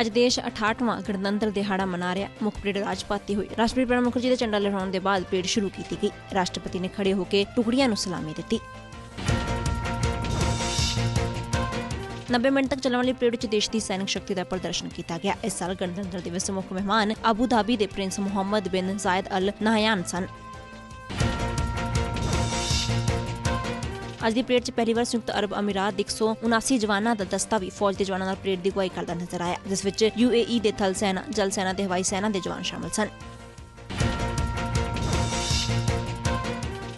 ਅੱਜ ਦੇਸ਼ 68ਵਾਂ ਗਣਤੰਤਰ ਦਿਹਾੜਾ ਮਨਾ ਰਿਹਾ। ਮੁੱਖ ਪਰੇਡ ਰਾਜਪਾਤ ਹੋਈ। ਰਾਸ਼ਟਰਪਤੀ ਪ੍ਰਣਬ ਮੁਖਰਜੀ ਦੇ ਝੰਡਾ ਲਹਿਰਾਉਣ ਦੇ ਬਾਅਦ ਪਰੇਡ ਸ਼ੁਰੂ ਕੀਤੀ ਗਈ। ਰਾਸ਼ਟਰਪਤੀ ਨੇ ਖੜੇ ਹੋ ਕੇ ਟੁਕੜੀਆਂ ਨੂੰ ਸਲਾਮੀ ਦਿੱਤੀ। 90 ਮਿੰਟ ਤੱਕ ਚੱਲਣ ਵਾਲੀ ਪਰੇਡ ਚ ਦੇਸ਼ ਦੀ ਸੈਨਿਕ ਸ਼ਕਤੀ ਦਾ ਪ੍ਰਦਰਸ਼ਨ ਕੀਤਾ ਗਿਆ। ਇਸ ਸਾਲ ਗਣਤੰਤਰ ਦਿਵਸ ਮੁੱਖ ਮਹਿਮਾਨ ਆਬੂ ਧਾਬੀ ਦੇ prince Mohammed bin Zayed Al ਨਹਯਾਨ ਸਨ। ਅੱਜ ਦੀ ਪਰੇਡ 'ਚ ਪਹਿਲੀ ਵਾਰ ਸੰਯੁਕਤ ਅਰਬ ਅਮੀਰਾਤ ਦੇ 179 ਜਵਾਨਾਂ ਦਾ ਦਸਤਾ ਵੀ ਫੌਜ ਦੇ ਜਵਾਨਾਂ ਨਾਲ ਪਰੇਡ ਦੀ ਅਗਵਾਈ ਕਰਦਾ ਨਜ਼ਰ ਆਇਆ, ਜਿਸ ਵਿੱਚ ਯੂਏਈ ਦੇ ਥਲ ਸੈਨਾ, ਜਲ ਸੈਨਾ ਤੇ ਹਵਾਈ ਸੈਨਾ ਦੇ ਜਵਾਨ ਸ਼ਾਮਲ ਸਨ।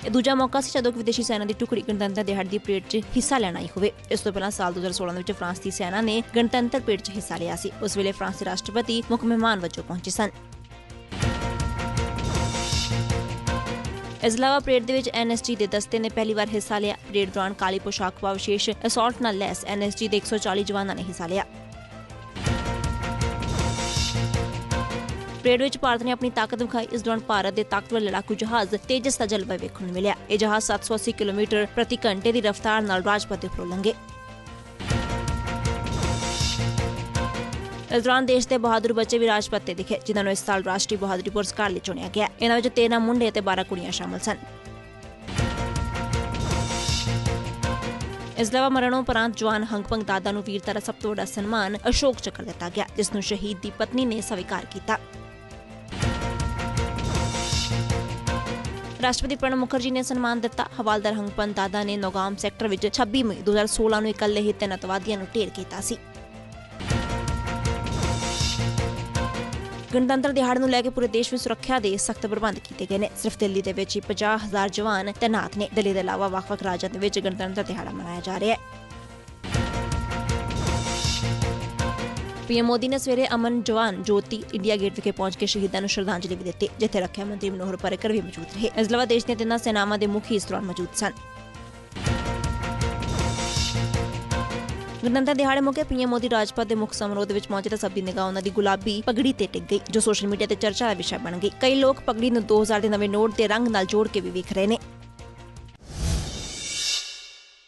ਇਹ ਦੂਜਾ ਮੌਕਾ ਸੀ ਜਦੋਂ ਕਿ ਵਿਦੇਸ਼ੀ ਸੈਨਾ ਦੀ ਟੁਕੜੀ ਗਣਤੰਤਰ ਦਿਹਾੜੀ ਦੀ ਪਰੇਡ 'ਚ ਹਿੱਸਾ ਲੈਣ ਆਈ ਹੋਵੇ। ਇਸ ਤੋਂ ਪਹਿਲਾਂ ਸਾਲ 2016 ਦੇ ਵਿੱਚ ਫਰਾਂਸ ਦੀ ਸੈਨਾ ਨੇ ਗਣਤੰਤਰ ਪਰੇਡ 'ਚ ਹਿੱਸਾ ਲਿਆ ਸੀ। ਉਸ ਵੇਲੇ ਫਰਾਂਸ ਦੇ ਰਾਸ਼ਟਰਪਤੀ ਮੁੱਖ ਮਹਿਮਾਨ ਵਜੋਂ ਪਹੁੰਚੇ ਸਨ। ਇਸ ਪਰੇਡ ਦੇ ਵਿੱਚ ਐਨਐਸਜੀ ਦੇ ਦਸਤੇ ਨੇ ਪਹਿਲੀ ਵਾਰ ਹਿੱਸਾ ਲਿਆ। ਪਰੇਡ ਦੌਰਾਨ ਕਾਲੀ ਪੋਸ਼ਾਕ ਪਾ ਵਿਸ਼ੇਸ਼ ਅਸੌਲਟ ਨਾਲ ਲੈਸ। ਐਨਐਸਜੀ ਦੇ 140 ਜਵਾਨਾਂ ਨੇ ਹਿੱਸਾ ਲਿਆ। ਪਰੇਡ ਵਿੱਚ ਭਾਰਤ ਨੇ ਆਪਣੀ ਤਾਕਤ ਵਿਖਾਈ। ਇਸ ਦੌਰਾਨ ਭਾਰਤ ਦੇ ਤਾਕਤਵਰ ਲੜਾਕੂ ਜਹਾਜ਼ ਤੇਜਸ ਦਾ ਜਲਵਾ ਵੇਖਣ ਨੂੰ ਮਿਲਿਆ। ਇਹ ਜਹਾਜ਼ 780 ਕਿਲੋਮੀਟਰ ਪ੍ਰਤੀ ਘੰਟੇ ਦੀ ਰਫ਼ਤਾਰ ਨਾਲ ਰਾਜਪਥ ਉੱਪਰੋਂ ਫਰੋਲਣਗੇ ਇਸ ਦੌਰਾਨ ਦੇਸ਼ ਦੇ ਬਹਾਦਰ ਬੱਚੇ ਵੀ ਰਾਜਪਥ ਤੇ ਦਿਖੇ, ਜਿਨ੍ਹਾਂ ਨੂੰ ਇਸ ਸਾਲ ਰਾਸ਼ਟਰੀ ਬਹਾਦਰੀ ਪੁਰਸਕਾਰ ਲਈ ਚੁਣਿਆ ਗਿਆ। ਇਹਨਾਂ ਵਿੱਚ 13 ਮੁੰਡੇ ਅਤੇ 12 ਕੁੜੀਆਂ ਸ਼ਾਮਲ ਸਨ। ਇਸ ਇਲਾਵਾ ਮਰਨ ਜਵਾਨ ਹੰਗਪੰਗ ਦਾਦਾ ਨੂੰ ਵੀਰਤਾ ਦਾ ਸਭ ਤੋਂ ਵੱਡਾ ਸਨਮਾਨ ਅਸ਼ੋਕ ਚੱਕਰ ਦਿੱਤਾ ਗਿਆ, ਜਿਸ ਨੂੰ ਸ਼ਹੀਦ ਦੀ ਪਤਨੀ ਨੇ ਸਵੀਕਾਰ ਕੀਤਾ। ਰਾਸ਼ਟਰਪਤੀ ਪ੍ਰਣਬ ਮੁਖਰਜੀ ਨੇ ਸਨਮਾਨ ਦਿੱਤਾ। ਹਵਾਲਦਾਰ ਹੰਗਪੰਗ ਦਾਦਾ ਨੇ ਨੋਗਾਮ ਸੈਕਟਰ ਵਿੱਚ 26 ਮਈ 2016 ਨੂੰ ਇਕੱਲੇ ਹੀ ਤਿੰਨ ਅਤਵਾਦੀਆਂ ਨੂੰ ਢੇਰ ਕੀਤਾ ਸੀ। ਗਣਤੰਤਰ ਦਿਹਾੜੇ ਨੂੰ ਲੈ ਕੇ ਪੂਰੇ ਦੇਸ਼ ਵਿੱਚ ਸੁਰੱਖਿਆ ਦੇ ਸਖਤ ਪ੍ਰਬੰਧ ਕੀਤੇ ਗਏ ਨੇ। ਸਿਰਫ ਦਿੱਲੀ ਦੇ ਵਿੱਚ ਹੀ 50000 ਜਵਾਨ ਤੈਨਾਤ ਨੇ। ਦਿੱਲੀ ਦੇ ਇਲਾਵਾ ਵੱਖ-ਵੱਖ ਰਾਜਾਂ ਦੇ ਵਿੱਚ ਗਣਤੰਤਰ ਦਿਹਾੜਾ ਮਨਾਇਆ ਜਾ ਰਿਹਾ ਹੈ। ਪੀਐਮ ਮੋਦੀ ਨੇ ਸਵੇਰੇ ਅਮਨ ਜਵਾਨ ਜੋਤੀ ਇੰਡੀਆ ਗੇਟ ਵਿਖੇ ਪਹੁੰਚ ਕੇ ਸ਼ਹੀਦਾਂ ਨੂੰ ਸ਼ਰਧਾਂਜਲੀ ਵੀ ਦਿੱਤੀ, ਜਿੱਥੇ ਰੱਖਿਆ ਮੰਤਰੀ ਮਨੋਹਰ ਪਰਿਕਰ ਵੀ ਮੌਜੂਦ ਰਹੇ। ਇਸ ਇਲਾਵਾ ਦੇਸ਼ ਦੀਆਂ ਤਿੰਨਾਂ ਸੈਨਾਵਾਂ ਦੇ ਮੁਖੀ ਇਸ ਦੌਰਾਨ ਮੌਜੂਦ ਸਨ। ਗਣਤੰਤਰ ਦਿਹਾੜੇ ਮੌਕੇ ਪੀਐਮ ਮੋਦੀ ਰਾਜਪਥ ਦੇ ਮੁੱਖ ਸਮਾਰੋਹ ਦੇ ਵਿੱਚ ਪਹੁੰਚੇ ਤਾਂ ਸਭ ਦੀ ਨਿਗਾਹ ਉਹਨਾਂ ਦੀ ਗੁਲਾਬੀ ਪਗੜੀ ਤੇ ਟਿਕ ਗਈ, ਜੋ ਸੋਸ਼ਲ ਮੀਡੀਆ ਤੇ ਚਰਚਾ ਦਾ ਵਿਸ਼ਾ ਬਣ ਗਈ। ਕਈ ਲੋਕ ਪਗੜੀ ਨੂੰ 2000 ਦੇ ਨਵੇਂ ਨੋਟ ਦੇ ਰੰਗ ਨਾਲ ਜੋੜ ਕੇ ਵੀ ਵੇਖ ਰਹੇ ਨੇ।